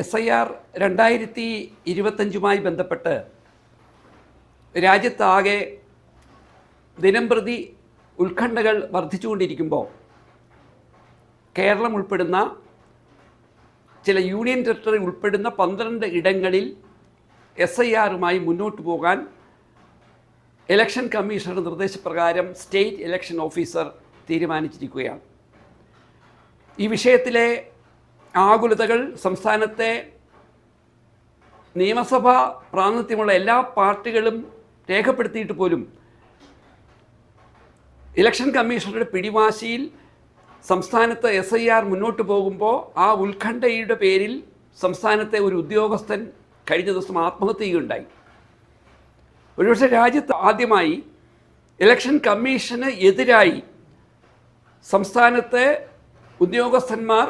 S I R രണ്ടായിരത്തി ഇരുപത്തഞ്ചുമായി ബന്ധപ്പെട്ട് രാജ്യത്താകെ ദിനംപ്രതി ഉത്കണ്ഠകൾ വർദ്ധിച്ചുകൊണ്ടിരിക്കുമ്പോൾ കേരളം ഉൾപ്പെടുന്ന ചില യൂണിയൻ ടെറിട്ടറി ഉൾപ്പെടുന്ന പന്ത്രണ്ട് ഇടങ്ങളിൽ എസ് ഐ ആറുമായി മുന്നോട്ട് പോകാൻ ഇലക്ഷൻ കമ്മീഷണർ നിർദ്ദേശപ്രകാരം സ്റ്റേറ്റ് ഇലക്ഷൻ ഓഫീസർ തീരുമാനിച്ചിരിക്കുകയാണ്. ഈ വിഷയത്തിലെ ആകുലതകൾ സംസ്ഥാനത്തെ നിയമസഭാ പ്രാതിനിധ്യമുള്ള എല്ലാ പാർട്ടികളും രേഖപ്പെടുത്തിയിട്ട് പോലും ഇലക്ഷൻ കമ്മീഷണറുടെ പിടിവാശിയിൽ സംസ്ഥാനത്ത് എസ് ഐ ആർ മുന്നോട്ട് പോകുമ്പോൾ ആ ഉത്കണ്ഠയുടെ പേരിൽ സംസ്ഥാനത്തെ ഒരു ഉദ്യോഗസ്ഥൻ കഴിഞ്ഞ ദിവസം ആത്മഹത്യ ചെയ്യുകയുണ്ടായി. ഒരുപക്ഷെ രാജ്യത്ത് ആദ്യമായി ഇലക്ഷൻ കമ്മീഷന് എതിരായി സംസ്ഥാനത്തെ ഉദ്യോഗസ്ഥന്മാർ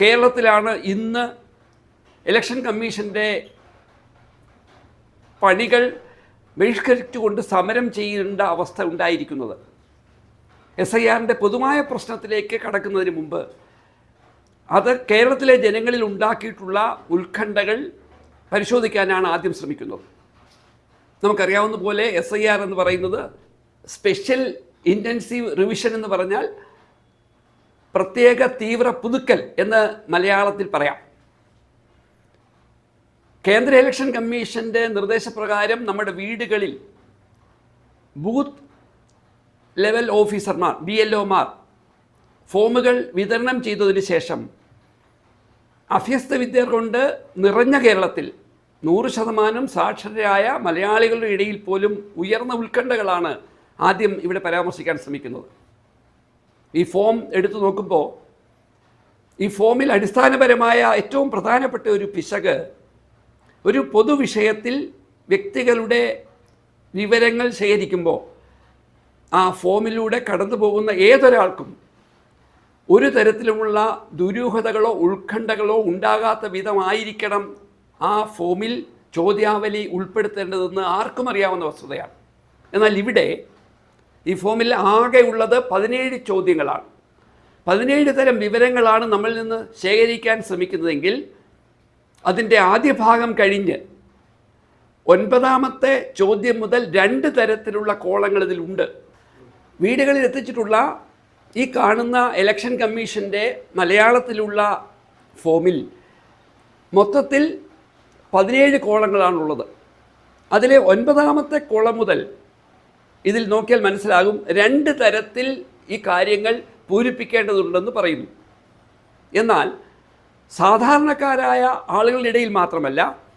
കേരളത്തിലാണ് ഇന്ന് ഇലക്ഷൻ കമ്മീഷന്റെ പണികൾ ബഹിഷ്കരിച്ചുകൊണ്ട് സമരം ചെയ്യേണ്ട അവസ്ഥ ഉണ്ടായിരിക്കുന്നത്. എസ് ഐ ആറിന്റെ പൊതുവായ പ്രശ്നത്തിലേക്ക് കടക്കുന്നതിന് മുമ്പ് അത് കേരളത്തിലെ ജനങ്ങളിൽ ഉണ്ടാക്കിയിട്ടുള്ള ഉത്കണ്ഠകൾ പരിശോധിക്കാനാണ് ആദ്യം ശ്രമിക്കുന്നത്. നമുക്കറിയാവുന്ന പോലെ എസ് ഐ ആർ എന്ന് പറയുന്നത് സ്പെഷ്യൽ ഇന്റൻസീവ് റിവിഷൻ എന്ന് പറഞ്ഞാൽ പ്രത്യേക തീവ്ര പുതുക്കൽ എന്ന് മലയാളത്തിൽ പറയാം. കേന്ദ്ര ഇലക്ഷൻ കമ്മീഷന്റെ നിർദ്ദേശപ്രകാരം നമ്മുടെ വീടുകളിൽ ബൂത്ത് ലെവൽ ഓഫീസർമാർ ബി എൽ ഒമാർ ഫോമുകൾ വിതരണം ചെയ്തതിന് ശേഷം അഭ്യസ്ത വിദ്യർ കൊണ്ട് നിറഞ്ഞ കേരളത്തിൽ നൂറ് ശതമാനം സാക്ഷരരായ മലയാളികളുടെ ഇടയിൽ പോലും ഉയർന്ന ഉത്കണ്ഠകളാണ് ആദ്യം ഇവിടെ പരാമർശിക്കാൻ ശ്രമിക്കുന്നത്. ഈ ഫോം എടുത്തു നോക്കുമ്പോൾ ഈ ഫോമിൽ അടിസ്ഥാനപരമായ ഏറ്റവും പ്രധാനപ്പെട്ട ഒരു പിശക് ഒരു പൊതുവിഷയത്തിൽ വ്യക്തികളുടെ വിവരങ്ങൾ ശേഖരിക്കുമ്പോൾ ആ ഫോമിലൂടെ കടന്നു പോകുന്ന ഏതൊരാൾക്കും ഒരു തരത്തിലുമുള്ള ദുരൂഹതകളോ ഉത്കണ്ഠകളോ ഉണ്ടാകാത്ത വിധമായിരിക്കണം ആ ഫോമിൽ ചോദ്യാവലി ഉൾപ്പെടുത്തേണ്ടതെന്ന് ആർക്കും അറിയാവുന്ന വസ്തുതയാണ്. എന്നാൽ ഇവിടെ ഈ ഫോമിൽ ആകെ ഉള്ളത് പതിനേഴ് ചോദ്യങ്ങളാണ്. പതിനേഴ് തരം വിവരങ്ങളാണ് നമ്മളിൽ നിന്ന് ശേഖരിക്കാൻ ശ്രമിക്കുന്നതെങ്കിൽ അതിന്റെ ആദ്യ ഭാഗം കഴിഞ്ഞ് ഒൻപതാമത്തെ ചോദ്യം മുതൽ രണ്ട് തരത്തിലുള്ള കോളങ്ങൾ ഇതിലുണ്ട് വീടുകളിൽ എത്തിച്ചിട്ടുള്ള ഈ കാണുന്ന ഇലക്ഷൻ കമ്മീഷന്റെ മലയാളത്തിലുള്ള ഫോമിൽ മൊത്തത്തിൽ പതിനേഴ് കോളങ്ങളാണുള്ളത്. അതിലെ ഒൻപതാമത്തെ കോളം മുതൽ ഇതിൽ നോക്കിയാൽ മനസ്സിലാകും രണ്ട് തരത്തിൽ ഈ കാര്യങ്ങൾ പൂരിപ്പിക്കേണ്ടതുണ്ടെന്ന് പറയുന്നു. എന്നാൽ സാധാരണക്കാരായ ആളുകളുടെ ഇടയിൽ മാത്രമല്ല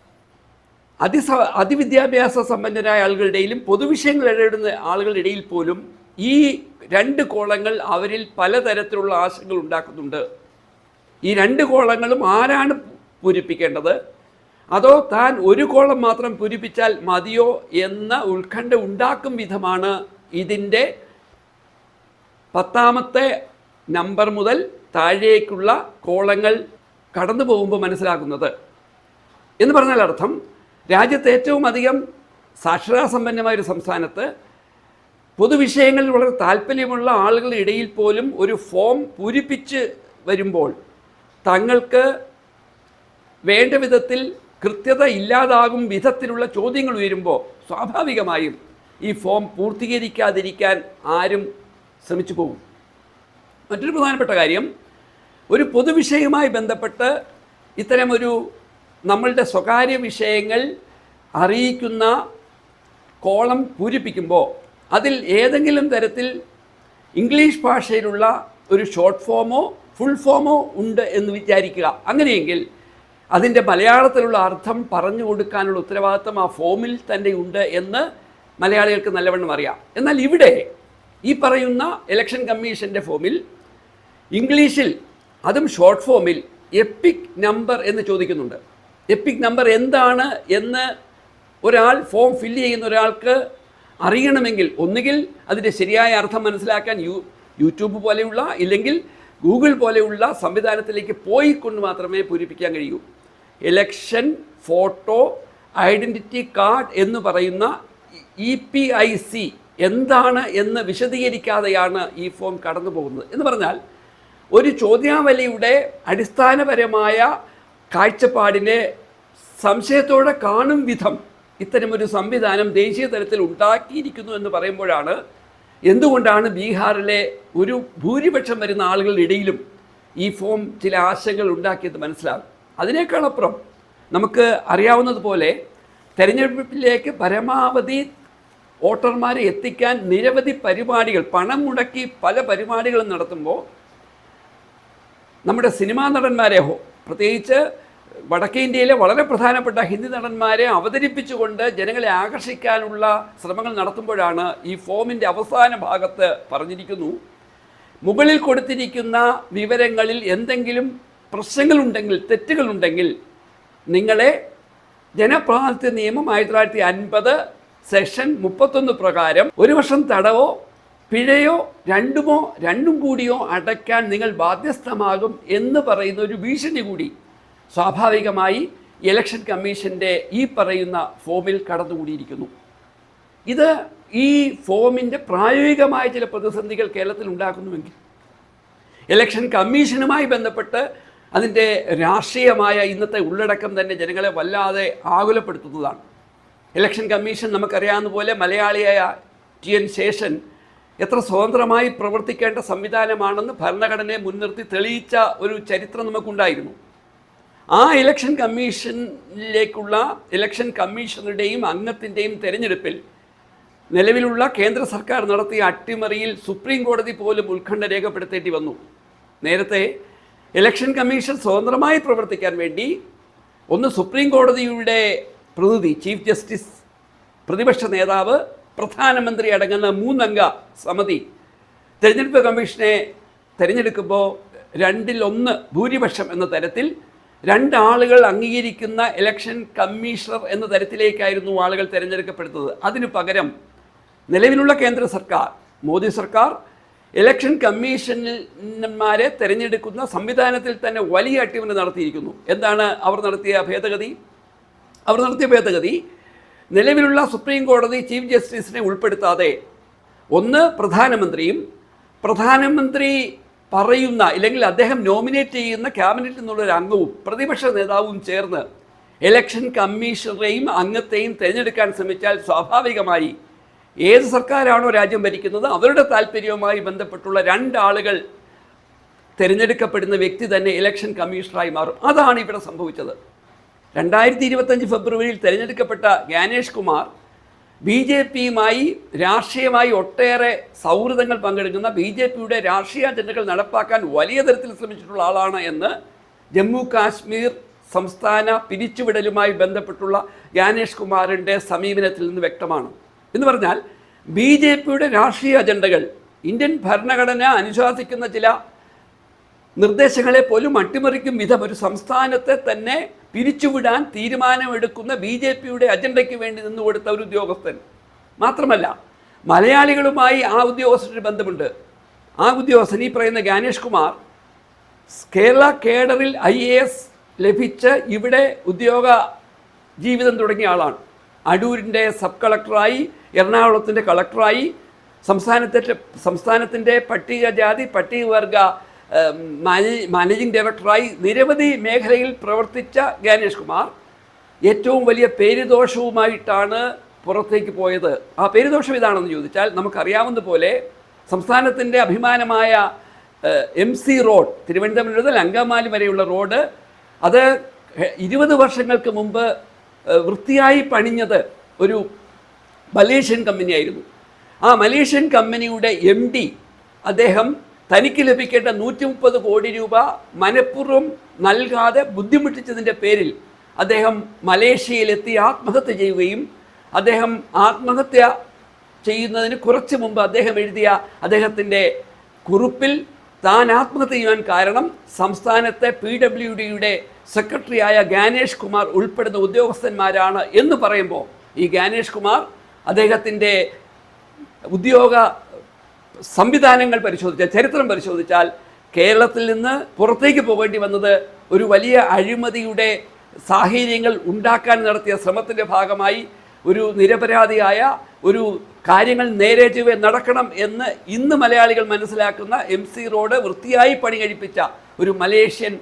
അതിസ അതിവിദ്യാഭ്യാസ സമ്പന്നരായ ആളുകളുടെയിലും പൊതുവിഷയങ്ങൾ ഇടപെടുന്ന ആളുകളുടെ ഇടയിൽ പോലും ഈ രണ്ട് കോളങ്ങൾ അവരിൽ പലതരത്തിലുള്ള ആശങ്കകൾ ഉണ്ടാക്കുന്നുണ്ട്. ഈ രണ്ട് കോളങ്ങളും ആരാണ് പൂരിപ്പിക്കേണ്ടത്? അതോ താൻ ഒരു കോളം മാത്രം പൂരിപ്പിച്ചാൽ മതിയോ എന്ന ഉത്കണ്ഠ ഉണ്ടാക്കും വിധമാണ് ഇതിന്റെ പത്താമത്തെ നമ്പർ മുതൽ താഴേക്കുള്ള കോളങ്ങൾ കടന്നു പോകുമ്പോൾ മനസ്സിലാക്കുന്നത് എന്ന് പറഞ്ഞാൽ അർത്ഥം രാജ്യത്ത് ഏറ്റവും അധികം സാക്ഷരതാസമ്പന്നമായ ഒരു സംസ്ഥാനത്ത് പൊതുവിഷയങ്ങളിൽ വളരെ താല്പര്യമുള്ള ആളുകളുടെ ഇടയിൽ പോലും ഒരു ഫോം പൂരിപ്പിച്ച് വരുമ്പോൾ തങ്ങൾക്ക് വേണ്ട വിധത്തിൽ കൃത്യത ഇല്ലാതാകും വിധത്തിലുള്ള ചോദ്യങ്ങൾ ഉയരുമ്പോൾ സ്വാഭാവികമായും ഈ ഫോം പൂർത്തീകരിക്കാതിരിക്കാൻ ആരും ശ്രമിച്ചു പോകും. മറ്റൊരു പ്രധാനപ്പെട്ട കാര്യം ഒരു പൊതുവിഷയവുമായി ബന്ധപ്പെട്ട് ഇത്തരമൊരു നമ്മളുടെ സ്വകാര്യ വിഷയങ്ങൾ അറിയിക്കുന്ന കോളം പൂരിപ്പിക്കുമ്പോൾ അതിൽ ഏതെങ്കിലും തരത്തിൽ ഇംഗ്ലീഷ് ഭാഷയിലുള്ള ഒരു ഷോർട്ട് ഫോമോ ഫുൾ ഫോമോ ഉണ്ട് എന്ന് വിചാരിക്കുക. അങ്ങനെയെങ്കിൽ അതിന്റെ മലയാളത്തിലുള്ള അർത്ഥം പറഞ്ഞു കൊടുക്കാനുള്ള ഉത്തരവാദിത്തം ആ ഫോമിൽ തന്നെ ഉണ്ട് എന്ന് മലയാളികൾക്ക് നല്ലവണ്ണം അറിയാം. എന്നാൽ ഇവിടെ ഈ പറയുന്ന ഇലക്ഷൻ കമ്മീഷന്റെ ഫോമിൽ ഇംഗ്ലീഷിൽ അതും ഷോർട്ട് ഫോമിൽ എപ്പിക് നമ്പർ എന്ന് ചോദിക്കുന്നുണ്ട്. എപ്പിക് നമ്പർ എന്താണ് എന്ന് ഒരാൾ ഫോം ഫില്ല് ചെയ്യുന്ന ഒരാൾക്ക് അറിയണമെങ്കിൽ ഒന്നുകിൽ അതിന്റെ ശരിയായ അർത്ഥം മനസ്സിലാക്കാൻ യൂ യൂട്യൂബ് പോലെയുള്ള ഇല്ലെങ്കിൽ ഗൂഗിൾ പോലെയുള്ള സംവിധാനത്തിലേക്ക് പോയിക്കൊണ്ട് മാത്രമേ പൂരിപ്പിക്കാൻ കഴിയൂ. ഇലക്ഷൻ ഫോട്ടോ ഐഡന്റിറ്റി കാർഡ് എന്ന് പറയുന്ന ഇ പി ഐ സി എന്താണ് എന്ന് വിശദീകരിക്കാതെയാണ് ഈ ഫോം കടന്നു പോകുന്നത്. എന്ന് പറഞ്ഞാൽ ഒരു ചോദ്യാവലിയുടെ അടിസ്ഥാനപരമായ കാഴ്ചപ്പാടിനെ സംശയത്തോടെ കാണും വിധം ഇത്തരമൊരു സംവിധാനം ദേശീയ തലത്തിൽ ഉണ്ടാക്കിയിരിക്കുന്നു എന്ന് പറയുമ്പോഴാണ് എന്തുകൊണ്ടാണ് ബീഹാറിലെ ഒരു ഭൂരിപക്ഷം വരുന്ന ആളുകളുടെ ഇടയിലും ഈ ഫോം ചില ആശങ്കകൾ ഉണ്ടാക്കിയത് മനസ്സിലാകും അതിനേക്കാളപ്പുറം നമുക്ക് അറിയാവുന്നതുപോലെ തെരഞ്ഞെടുപ്പിലേക്ക് പരമാവധി വോട്ടർമാരെ എത്തിക്കാൻ നിരവധി പരിപാടികൾ പണം മുടക്കി പല പരിപാടികളും നടത്തുമ്പോൾ നമ്മുടെ സിനിമാ നടന്മാരെ പ്രത്യേകിച്ച് വടക്കേ ഇന്ത്യയിലെ വളരെ പ്രധാനപ്പെട്ട ഹിന്ദി നടന്മാരെ അവതരിപ്പിച്ചുകൊണ്ട് ജനങ്ങളെ ആകർഷിക്കാനുള്ള ശ്രമങ്ങൾ നടത്തുമ്പോഴാണ് ഈ ഫോമിന്റെ അവസാന ഭാഗത്ത് പറഞ്ഞിരിക്കുന്നു. മുകളിൽ കൊടുത്തിരിക്കുന്ന വിവരങ്ങളിൽ എന്തെങ്കിലും പ്രശ്നങ്ങളുണ്ടെങ്കിൽ തെറ്റുകളുണ്ടെങ്കിൽ നിങ്ങളെ ജനപ്രാതിനിധ്യ നിയമം ആയിരത്തി തൊള്ളായിരത്തി അൻപത് സെഷൻ മുപ്പത്തൊന്ന് പ്രകാരം ഒരു വർഷം തടവോ പിഴയോ രണ്ടുമോ രണ്ടും കൂടിയോ അടയ്ക്കാൻ നിങ്ങൾ ബാധ്യസ്ഥമാകും എന്ന് പറയുന്ന ഒരു ഭീഷണി കൂടി സ്വാഭാവികമായി ഇലക്ഷൻ കമ്മീഷന്റെ ഈ പറയുന്ന ഫോമിൽ കടന്നുകൂടിയിരിക്കുന്നു. ഇത് ഈ ഫോമിന്റെ പ്രായോഗികമായ ചില പ്രതിസന്ധികൾ കേരളത്തിൽ ഉണ്ടാക്കുന്നുവെങ്കിൽ ഇലക്ഷൻ കമ്മീഷനുമായി ബന്ധപ്പെട്ട് അതിന്റെ രാഷ്ട്രീയമായ ഇന്നത്തെ ഉള്ളടക്കം തന്നെ ജനങ്ങളെ വല്ലാതെ ആകുലപ്പെടുത്തുന്നതാണ്. ഇലക്ഷൻ കമ്മീഷൻ നമുക്കറിയാവുന്ന പോലെ മലയാളിയായ ടി എൻ ശേഷൻ എത്ര സ്വതന്ത്രമായി പ്രവർത്തിക്കേണ്ട സംവിധാനമാണെന്ന് ഭരണഘടനയെ മുൻനിർത്തി തെളിയിച്ച ഒരു ചരിത്രം നമുക്കുണ്ടായിരുന്നു. ആ ഇലക്ഷൻ കമ്മീഷനിലേക്കുള്ള ഇലക്ഷൻ കമ്മീഷണറുടെയും അംഗത്തിന്റെയും തെരഞ്ഞെടുപ്പിൽ നിലവിലുള്ള കേന്ദ്ര സർക്കാർ നടത്തിയ അട്ടിമറിയിൽ സുപ്രീം കോടതി പോലും ഉത്കണ്ഠ രേഖപ്പെടുത്തേണ്ടി വന്നു. നേരത്തെ ഇലക്ഷൻ കമ്മീഷൻ സ്വതന്ത്രമായി പ്രവർത്തിക്കാൻ വേണ്ടി ഒന്ന് സുപ്രീം കോടതിയുടെ പ്രതിനിധി ചീഫ് ജസ്റ്റിസ് പ്രതിപക്ഷ നേതാവ് പ്രധാനമന്ത്രി അടങ്ങുന്ന മൂന്നംഗ സമിതി തെരഞ്ഞെടുപ്പ് കമ്മീഷനെ തിരഞ്ഞെടുക്കുമ്പോൾ രണ്ടിൽ ഒന്ന് ഭൂരിപക്ഷം എന്ന തരത്തിൽ രണ്ടാളുകൾ അംഗീകരിക്കുന്ന ഇലക്ഷൻ കമ്മീഷണർ എന്ന തരത്തിലേക്കായിരുന്നു ആളുകൾ തിരഞ്ഞെടുക്കപ്പെടുന്നത് അതിനു പകരം നിലവിലുള്ള കേന്ദ്ര സർക്കാർ മോദി സർക്കാർ ഇലക്ഷൻ കമ്മീഷന്മാരെ തിരഞ്ഞെടുക്കുന്ന സംവിധാനത്തിൽ തന്നെ വലിയ അട്ടിമറി നടത്തിയിരിക്കുന്നു. എന്താണ് അവർ നടത്തിയ ഭേദഗതി? അവർ നടത്തിയ ഭേദഗതി നിലവിലുള്ള സുപ്രീം കോടതി ചീഫ് ജസ്റ്റിസിനെ ഉൾപ്പെടുത്താതെ ഒന്ന് പ്രധാനമന്ത്രിയും പ്രധാനമന്ത്രി പറയുന്ന ഇല്ലെങ്കിൽ അദ്ദേഹം നോമിനേറ്റ് ചെയ്യുന്ന ക്യാബിനറ്റിൽ നിന്നുള്ള ഒരു അംഗവും പ്രതിപക്ഷ നേതാവും ചേർന്ന് ഇലക്ഷൻ കമ്മീഷണറെയും അംഗത്തെയും തിരഞ്ഞെടുക്കാൻ ശ്രമിച്ചാൽ സ്വാഭാവികമായി ഏത് സർക്കാരാണോ രാജ്യം ഭരിക്കുന്നത് അവരുടെ താല്പര്യവുമായി ബന്ധപ്പെട്ടുള്ള രണ്ടാളുകൾ തിരഞ്ഞെടുക്കപ്പെടുന്ന വ്യക്തി തന്നെ ഇലക്ഷൻ കമ്മീഷണറായി മാറും. അതാണ് ഇവിടെ സംഭവിച്ചത്. രണ്ടായിരത്തി ഇരുപത്തഞ്ച് ഫെബ്രുവരിയിൽ തിരഞ്ഞെടുക്കപ്പെട്ട ജ്ഞാനേഷ് കുമാർ ബി ജെ പിയുമായി രാഷ്ട്രീയമായി ഒട്ടേറെ സൗഹൃദങ്ങൾ പങ്കെടുക്കുന്ന ബി ജെ പിയുടെ രാഷ്ട്രീയ അജണ്ടകൾ നടപ്പാക്കാൻ വലിയ തരത്തിൽ ശ്രമിച്ചിട്ടുള്ള ആളാണ് എന്ന് ജമ്മു കാശ്മീർ സംസ്ഥാന പിരിച്ചുവിടലുമായി ബന്ധപ്പെട്ടുള്ള ജ്ഞാനേഷ് കുമാറിന്റെ സമീപനത്തിൽ നിന്ന് വ്യക്തമാണ്. എന്ന് പറഞ്ഞാൽ ബി ജെ പിയുടെ രാഷ്ട്രീയ അജണ്ടകൾ ഇന്ത്യൻ ഭരണഘടന അനുശാസിക്കുന്ന ചില നിർദ്ദേശങ്ങളെ പോലും അട്ടിമറിക്കും വിധം ഒരു സംസ്ഥാനത്തെ തന്നെ പിരിച്ചുവിടാൻ തീരുമാനമെടുക്കുന്ന ബി ജെ പിയുടെ അജണ്ടയ്ക്ക് വേണ്ടി നിന്നുകൊടുത്ത ഒരു ഉദ്യോഗസ്ഥൻ. മാത്രമല്ല മലയാളികളുമായി ആ ഉദ്യോഗസ്ഥന് ബന്ധമുണ്ട്. ആ ഉദ്യോഗസ്ഥൻ ഈ പറയുന്ന ഗാനേഷ് കുമാർ കേരള കേഡറിൽ ഐ എ എസ് ലഭിച്ച് ഇവിടെ ഉദ്യോഗ ജീവിതം തുടങ്ങിയ ആളാണ്. അടൂരിന്റെ സബ് കളക്ടറായി എറണാകുളത്തിന്റെ കളക്ടറായി സംസ്ഥാനത്തെ സംസ്ഥാനത്തിന്റെ പട്ടികജാതി പട്ടികവർഗ മാനേജിംഗ് ഡയറക്ടറായി നിരവധി മേഖലയിൽ പ്രവർത്തിച്ച ഗാനേഷ് കുമാർ. ഏറ്റവും വലിയ പേരുദോഷവുമായിട്ടാണ് പുറത്തേക്ക് പോയത്. ആ പേരുദോഷം ഇതാണെന്ന് ചോദിച്ചാൽ നമുക്കറിയാവുന്ന പോലെ സംസ്ഥാനത്തിന്റെ അഭിമാനമായ എം സി റോഡ് തിരുവനന്തപുരം മുതൽ അങ്കമാലി വരെയുള്ള റോഡ് അത് ഇരുപത് വർഷങ്ങൾക്ക് മുമ്പ് വൃത്തിയായി പണിഞ്ഞത് ഒരു മലേഷ്യൻ കമ്പനിയായിരുന്നു ആ മലേഷ്യൻ കമ്പനിയുടെ എം ഡി അദ്ദേഹം തനിക്ക് ലഭിക്കേണ്ട നൂറ്റി മുപ്പത് കോടി രൂപ മനഃപൂർവം നൽകാതെ ബുദ്ധിമുട്ടിച്ചതിന്റെ പേരിൽ അദ്ദേഹം മലേഷ്യയിലെത്തി ആത്മഹത്യ ചെയ്യുകയും അദ്ദേഹം ആത്മഹത്യ ചെയ്യുന്നതിന് കുറച്ച് മുമ്പ് അദ്ദേഹം എഴുതിയ അദ്ദേഹത്തിന്റെ കുറിപ്പിൽ താൻ ആത്മഹത്യ ചെയ്യാൻ കാരണം സംസ്ഥാനത്തെ പി ഡബ്ല്യു ഡിയുടെ സെക്രട്ടറിയായ ഗാനേഷ് കുമാർ ഉൾപ്പെടുന്ന ഉദ്യോഗസ്ഥന്മാരാണ് എന്ന് പറയുമ്പോൾ ഈ ഗാനേഷ് കുമാർ അദ്ദേഹത്തിന്റെ ഉദ്യോഗ സംവിധാനങ്ങൾ പരിശോധിച്ചാൽ ചരിത്രം പരിശോധിച്ചാൽ കേരളത്തിൽ നിന്ന് പുറത്തേക്ക് പോകേണ്ടി വന്നത് ഒരു വലിയ അഴിമതിയുടെ സാഹചര്യങ്ങൾ ഉണ്ടാക്കാൻ നടത്തിയ ശ്രമത്തിന്റെ ഭാഗമായി ഒരു നിരപരാധിയായ ഒരു കാര്യങ്ങൾ നേരെ ചുവേ നടക്കണം എന്ന് ഇന്ന് മലയാളികൾ മനസ്സിലാക്കുന്ന എം സി റോഡ് വൃത്തിയായി പണി കഴിപ്പിച്ച ഒരു മലേഷ്യൻ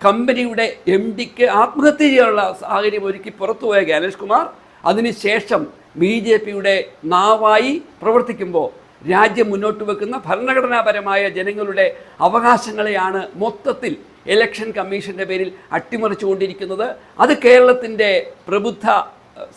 കമ്പനിയുടെ എം ഡിക്ക് ആത്മഹത്യ ചെയ്യാനുള്ള സാഹചര്യം ഒരുക്കി പുറത്തുപോയ ഗാനേഷ് കുമാർ അതിനുശേഷം ബി ജെ പിയുടെ നാവായി പ്രവർത്തിക്കുമ്പോൾ രാജ്യം മുന്നോട്ട് വെക്കുന്ന ഭരണഘടനാപരമായ ജനങ്ങളുടെ അവകാശങ്ങളെയാണ് മൊത്തത്തിൽ ഇലക്ഷൻ കമ്മീഷന്റെ പേരിൽ അട്ടിമറിച്ചുകൊണ്ടിരിക്കുന്നത്. അത് കേരളത്തിന്റെ പ്രബുദ്ധ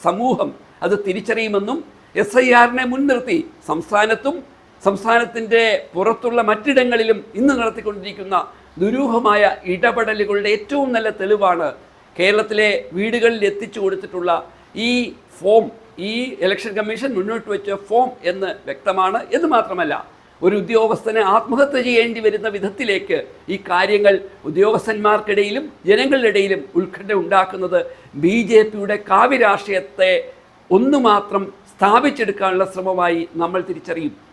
സമൂഹം അത് തിരിച്ചറിയുമെന്നും എസ് ഐ ആറിനെ മുൻനിർത്തി സംസ്ഥാനത്തും സംസ്ഥാനത്തിന്റെ പുറത്തുള്ള മറ്റിടങ്ങളിലും ഇന്ന് നടത്തിക്കൊണ്ടിരിക്കുന്ന ദുരൂഹമായ ഇടപെടലുകളുടെ ഏറ്റവും നല്ല തെളിവാണ് കേരളത്തിലെ വീടുകളിൽ എത്തിച്ചു കൊടുത്തിട്ടുള്ള ഈ ഫോം ഈ ഇലക്ഷൻ കമ്മീഷൻ മുന്നോട്ട് വെച്ച ഫോം എന്ന് വ്യക്തമാണ്. എന്ന് മാത്രമല്ല ഒരു ഉദ്യോഗസ്ഥനെ ആത്മഹത്യ ചെയ്യേണ്ടി വരുന്ന വിധത്തിലേക്ക് ഈ കാര്യങ്ങൾ ഉദ്യോഗസ്ഥന്മാർക്കിടയിലും ജനങ്ങളുടെ ഇടയിലും ഉത്കണ്ഠ ഉണ്ടാക്കുന്നത് ബി ജെ പിയുടെ കാവ്യരാഷ്ട്രീയത്തെ ഒന്നു മാത്രം സ്ഥാപിച്ചെടുക്കാനുള്ള ശ്രമമായി നമ്മൾ തിരിച്ചറിയും.